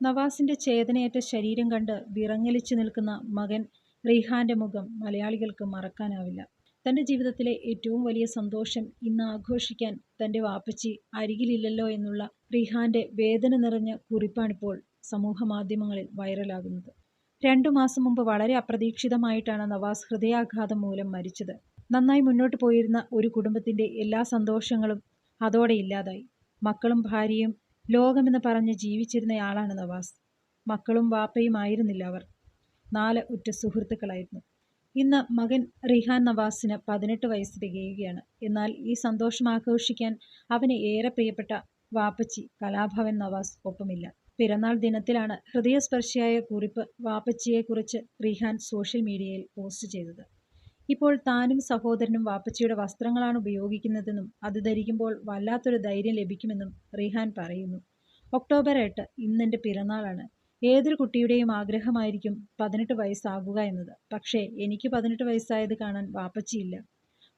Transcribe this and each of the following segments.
നവാസിന്റെ ചേതനയേറ്റ ശരീരം കണ്ട് വിറങ്ങലിച്ചു നിൽക്കുന്ന മകൻ റീഹാന്റെ മുഖം മലയാളികൾക്ക് മറക്കാനാവില്ല. തന്റെ ജീവിതത്തിലെ ഏറ്റവും വലിയ സന്തോഷം ഇന്ന് ആഘോഷിക്കാൻ തന്റെ വാപ്പച്ചി അരികിലില്ലല്ലോ എന്നുള്ള റീഹാന്റെ വേദന നിറഞ്ഞ കുറിപ്പാണിപ്പോൾ സമൂഹ മാധ്യമങ്ങളിൽ വൈറലാകുന്നത്. രണ്ടു മാസം മുമ്പ് വളരെ അപ്രതീക്ഷിതമായിട്ടാണ് നവാസ് ഹൃദയാഘാതം മൂലം മരിച്ചത്. നന്നായി മുന്നോട്ട് പോയിരുന്ന ഒരു കുടുംബത്തിന്റെ എല്ലാ സന്തോഷങ്ങളും അതോടെ ഇല്ലാതായി. മക്കളും ഭാര്യയും ലോകമെന്ന് പറഞ്ഞ് ജീവിച്ചിരുന്നയാളാണ് നവാസ്. മക്കളും വാപ്പയും ആയിരുന്നില്ല അവർ. നാല് ഉറ്റ സുഹൃത്തുക്കളായിരുന്നു. ഇന്ന് മകൻ റിഹാൻ നവാസിന് പതിനെട്ട് വയസ്സ് തികയുകയാണ്. എന്നാൽ ഈ സന്തോഷം ആഘോഷിക്കാൻ അവന് ഏറെ പ്രിയപ്പെട്ട വാപ്പച്ചി കലാഭവൻ നവാസ് ഒപ്പമില്ല. പിറന്നാൾ ദിനത്തിലാണ് ഹൃദയസ്പർശിയായ കുറിപ്പ് വാപ്പച്ചിയെക്കുറിച്ച് റിഹാൻ സോഷ്യൽ മീഡിയയിൽ പോസ്റ്റ് ചെയ്തത്. ഇപ്പോൾ താനും സഹോദരനും വാപ്പച്ചിയുടെ വസ്ത്രങ്ങളാണ് ഉപയോഗിക്കുന്നതെന്നും അത് ധരിക്കുമ്പോൾ വല്ലാത്തൊരു ധൈര്യം ലഭിക്കുമെന്നും റിഹാൻ പറയുന്നു. ഒക്ടോബർ എട്ട് ഇന്നെന്റെ പിറന്നാളാണ്. ഏതൊരു കുട്ടിയുടെയും ആഗ്രഹമായിരിക്കും പതിനെട്ട് വയസ്സാകുക എന്നത്. പക്ഷേ എനിക്ക് പതിനെട്ട് വയസ്സായത് കാണാൻ വാപ്പച്ചിയില്ല.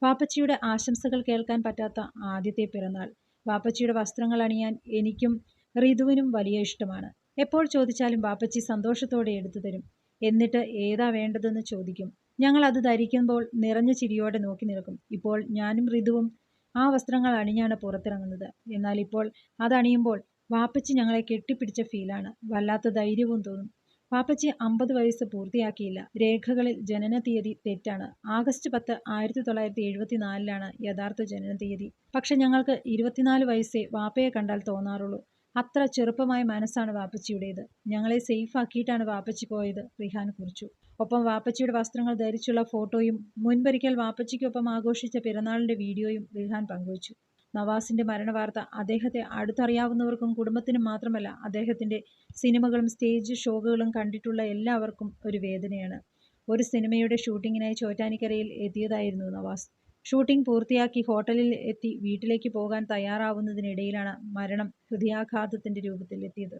വാപ്പച്ചിയുടെ ആശംസകൾ കേൾക്കാൻ പറ്റാത്ത ആദ്യത്തെ പിറന്നാൾ. വാപ്പച്ചിയുടെ വസ്ത്രങ്ങൾ അണിയാൻ എനിക്കും ഋതുവിനും വലിയ ഇഷ്ടമാണ്. എപ്പോൾ ചോദിച്ചാലും വാപ്പച്ചി സന്തോഷത്തോടെ എടുത്തു തരും എന്നിട്ട് ഏതാ വേണ്ടതെന്ന് ചോദിക്കും. ഞങ്ങൾ അത് ധരിക്കുമ്പോൾ നിറഞ്ഞ ചിരിയോടെ നോക്കി നിൽക്കും. ഇപ്പോൾ ഞാനും ഋതുവും ആ വസ്ത്രങ്ങൾ അണിഞ്ഞാണ് പുറത്തിറങ്ങുന്നത്. എന്നാൽ ഇപ്പോൾ അതണിയുമ്പോൾ വാപ്പച്ചി ഞങ്ങളെ കെട്ടിപ്പിടിച്ച ഫീലാണ് വല്ലാത്ത ധൈര്യവും തോന്നും. വാപ്പച്ചി അമ്പത് വയസ്സ് പൂർത്തിയാക്കിയില്ല. രേഖകളിൽ ജനന തീയതി തെറ്റാണ്. ആഗസ്റ്റ് പത്ത് ആയിരത്തി തൊള്ളായിരത്തി എഴുപത്തി നാലിലാണ് യഥാർത്ഥ ജനന തീയതി. പക്ഷെ ഞങ്ങൾക്ക് ഇരുപത്തിനാല് വയസ്സേ വാപ്പയെ കണ്ടാൽ തോന്നാറുള്ളൂ. അത്ര ചെറുപ്പമായ മനസ്സാണ് വാപ്പച്ചിയുടേത്. ഞങ്ങളെ സേഫ് ആക്കിയിട്ടാണ് വാപ്പച്ചി പോയത് റിഹാൻ കുറിച്ചു. ഒപ്പം വാപ്പച്ചിയുടെ വസ്ത്രങ്ങൾ ധരിച്ചുള്ള ഫോട്ടോയും മുൻപൊരിക്കൽ വാപ്പച്ചിക്കൊപ്പം ആഘോഷിച്ച പിറന്നാളിന്റെ വീഡിയോയും റിഹാൻ പങ്കുവച്ചു. നവാസിന്റെ മരണവാർത്ത അദ്ദേഹത്തെ അടുത്തറിയാവുന്നവർക്കും കുടുംബത്തിനും മാത്രമല്ല അദ്ദേഹത്തിന്റെ സിനിമകളും സ്റ്റേജ് ഷോകളും കണ്ടിട്ടുള്ള എല്ലാവർക്കും ഒരു വേദനയാണ്. ഒരു സിനിമയുടെ ഷൂട്ടിങ്ങിനായി ചോറ്റാനിക്കരയിൽ എത്തിയതായിരുന്നു നവാസ്. ഷൂട്ടിംഗ് പൂർത്തിയാക്കി ഹോട്ടലിൽ എത്തി വീട്ടിലേക്ക് പോകാൻ തയ്യാറാവുന്നതിനിടയിലാണ് മരണം ഹൃദയാഘാതത്തിന്റെ രൂപത്തിൽ എത്തിയത്.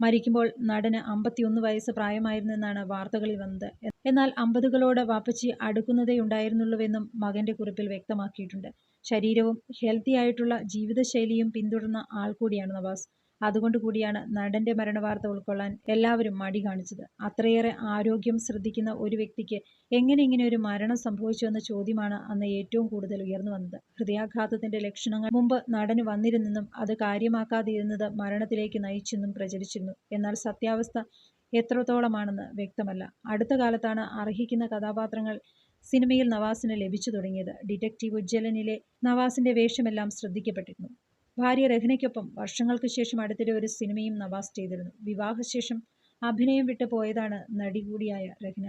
മരിക്കുമ്പോൾ നടന് അമ്പത്തിയൊന്ന് വയസ്സ് പ്രായമായിരുന്നെന്നാണ് വാർത്തകളിൽ വന്നത്. എന്നാൽ അമ്പതുകളോട് വാപ്പച്ചി അടുക്കുന്നതേ ഉണ്ടായിരുന്നുള്ളൂവെന്നും മകന്റെ കുറിപ്പിൽ വ്യക്തമാക്കിയിട്ടുണ്ട്. ശരീരവും ഹെൽത്തി ആയിട്ടുള്ള ജീവിതശൈലിയും പിന്തുടർന്ന ആൾ കൂടിയാണ് നവാസ്. അതുകൊണ്ട് കൂടിയാണ് നടന്റെ മരണവാർത്ത ഉൾക്കൊള്ളാൻ എല്ലാവരും മടി കാണിച്ചത്. അത്രയേറെ ആരോഗ്യം ശ്രദ്ധിക്കുന്ന ഒരു വ്യക്തിക്ക് എങ്ങനെ ഇങ്ങനെ ഒരു മരണം സംഭവിച്ചു എന്ന ചോദ്യമാണ് അന്ന് ഏറ്റവും കൂടുതൽ ഉയർന്നു വന്നത്. ഹൃദയാഘാതത്തിന്റെ ലക്ഷണങ്ങൾ മുമ്പ് നടന് വന്നിരുന്നെന്നും അത് കാര്യമാക്കാതിരുന്നത് മരണത്തിലേക്ക് നയിച്ചെന്നും പ്രചരിച്ചിരുന്നു. എന്നാൽ സത്യാവസ്ഥ എത്രത്തോളമാണെന്ന് വ്യക്തമല്ല. അടുത്ത കാലത്താണ് അർഹിക്കുന്ന കഥാപാത്രങ്ങൾ സിനിമയിൽ നവാസിന് ലഭിച്ചു തുടങ്ങിയത്. ഡിറ്റക്റ്റീവ് ഉജ്ജ്വലനിലെ നവാസിന്റെ വേഷമെല്ലാം ശ്രദ്ധിക്കപ്പെട്ടിരുന്നു. ഭാര്യ രഹ്നയ്ക്കൊപ്പം വർഷങ്ങൾക്ക് ശേഷം അടുത്തിടെ ഒരു സിനിമയും നവാസ് ചെയ്തിരുന്നു. വിവാഹശേഷം അഭിനയം വിട്ടു പോയതാണ് നടി കൂടിയായ രഹ്ന.